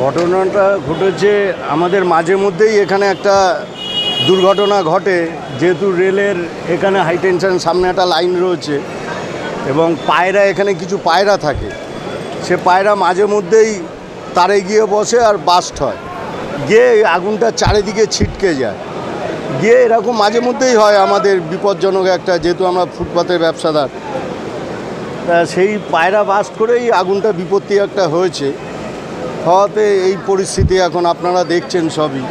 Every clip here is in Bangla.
ঘটনাটা ঘটেছে আমাদের মাঝে মধ্যেই এখানে একটা দুর্ঘটনা ঘটে, যেহেতু রেলের এখানে হাই টেনশন সামনে একটা লাইন রয়েছে এবং পায়রা, এখানে কিছু পায়রা থাকে। সে পায়রা মাঝে মধ্যেই তারে গিয়ে বসে আর বাস্ট হয়। গিয়ে আগুনটা চারিদিকে ছিটকে যায়। গিয়ে এরকম মাঝে মধ্যেই হয় আমাদের বিপজ্জনক একটা, যেহেতু আমরা ফুটপাতের ব্যবসাদার। তা সেই পায়রা বাস্ট করেই আগুনটা বিপত্তি একটা হয়েছে। হওয়াতে এই পরিস্থিতি এখন আপনারা দেখছেন সবই।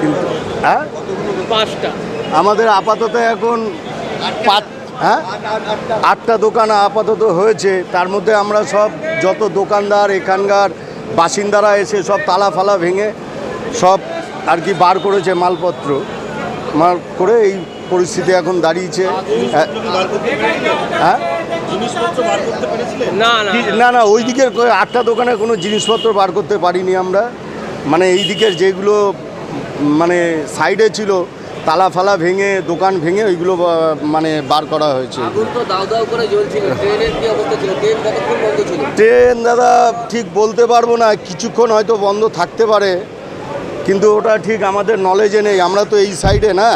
কিন্তু হ্যাঁ? পাঁচটা। আমাদের আপাতত এখন পাঁচ হ্যাঁ? আটটা দোকান আপাতত হয়েছে। তার মধ্যে আমরা সব যত দোকানদার এখানকার বাসিন্দারা এসে সব তালা ফালা ভেঙে সব আর কি বার করেছে মালপত্র। মাল করে এই পরিস্থিতি এখন দাঁড়িয়েছে। হ্যাঁ? হ্যাঁ? না না না। না ওই দিকের আটটা দোকানে কোনো জিনিসপত্র বার করতে পারিনি আমরা। মানে এই দিকের যেগুলো মানে সাইডে ছিল তালা ফালা ভেঙে দোকান ভেঙে ওইগুলো মানে বার করা হয়েছে। ট্রেন দাদা ঠিক বলতে পারব না কিছুক্ষণ হয়তো বন্ধ থাকতে পারে কিন্তু ওটা ঠিক আমাদের নলেজে নেই আমরা তো এই সাইডে না।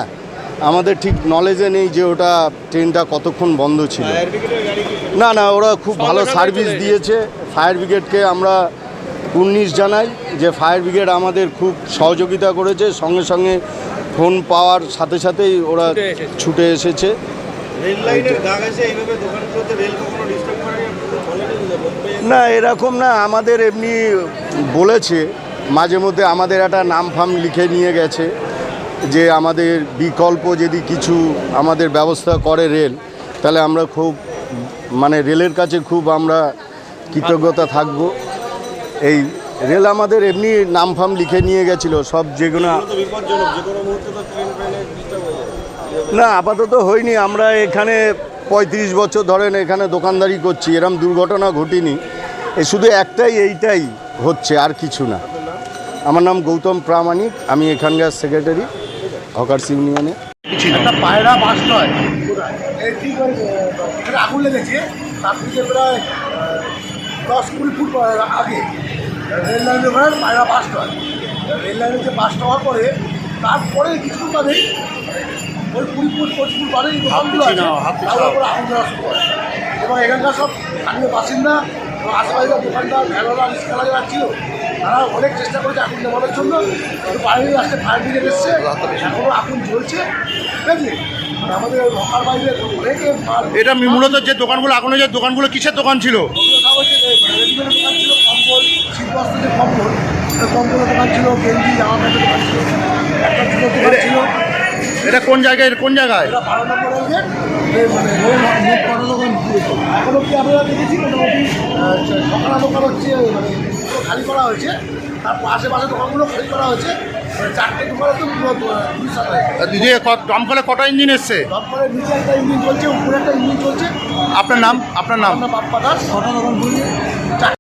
আমাদের ঠিক নলেজে নেই যে ওটা ট্রেনটা কতক্ষণ বন্ধ ছিল। না না ওরা খুব ভালো সার্ভিস দিয়েছে। ফায়ার ব্রিগেডকে আমরা উনিশ জানাই যে ফায়ার ব্রিগেড আমাদের খুব সহযোগিতা করেছে। সঙ্গে সঙ্গে ফোন পাওয়ার সাথে সাথেই ওরা ছুটে এসেছে। না এরকম না আমাদের এমনি বলেছে। মাঝে মধ্যে আমাদের একটা নাম ফাম লিখে নিয়ে গেছে। যে আমাদের বিকল্প যদি কিছু আমাদের ব্যবস্থা করে রেল, তাহলে আমরা খুব মানে রেলের কাছে খুব আমরা কৃতজ্ঞতা থাকব। এই রেল আমাদের এমনি নাম ফাম লিখে নিয়ে গেছিল, সব যেগুলো না, আপাতত হয়নি, আমরা এখানে পঁয়ত্রিশ বছর ধরেন এখানে দোকানদারি করছি, এরম দুর্ঘটনা ঘটিনি। এ শুধু একটাই, এইটাই হচ্ছে, আর কিছু না। আমার নাম গৌতম প্রামাণিক, আমি এখানকার সেক্রেটারি হকার্স ইউনিয়নে একটা পায়রা বাস নয়। আগুন লেগেছে তার থেকে প্রায় দশ কুড়ি ফুট আগে। রেল ওখানে পায়রা বাস নয়। রেল যে বাসটা হওয়ার পরে তারপরে কিছু ওই কুড়ি ফুট পঁচিশ ফুট বাদেই দোকানগুলো আছে তার উপরে আগুন দেওয়া শুরু করে। এবং এখানকার সব স্থানীয় বাসিন্দা এবং আশেপাশের দোকানদার ভ্যানোলা রিক্সাওয়ালা যারা ছিল তারা অনেক চেষ্টা করেছে আগুন নেভানোর জন্য। কিন্তু বাইরে আসতে ফায়ার ব্রিগেড এসছে। এখনও আগুন জ্বলছে। ঠিক আছে আমাদের মহার বাইরে অনেকে এটা মূলত যে দোকানগুলো আগুনে যে দোকানগুলো কিসের দোকান ছিল? রেডিমেডের দোকান ছিল কম্বল শীতবস্ত্র যে কম্বল কম্বলের দোকান ছিল গেঞ্জি জামা প্যান্টের দোকান ছিল একটা দোকান ছিল এটা কোন জায়গায় কোন জায়গায় এটা বারো মানে এখন দেখেছি মোটামুটি আহ, দোকান হচ্ছে মানে খালি করা হয়েছে। তার আশেপাশে দোকানগুলো খালি করা হয়েছে। মানে চারটে দোকানে তো দমকলে কটা ইঞ্জিন এসছে? নিচে একটা ইঞ্জিন চলছে উপরে একটা ইঞ্জিন চলছে। আপনার নাম? আপনার নাম? বাপ্পা দাস।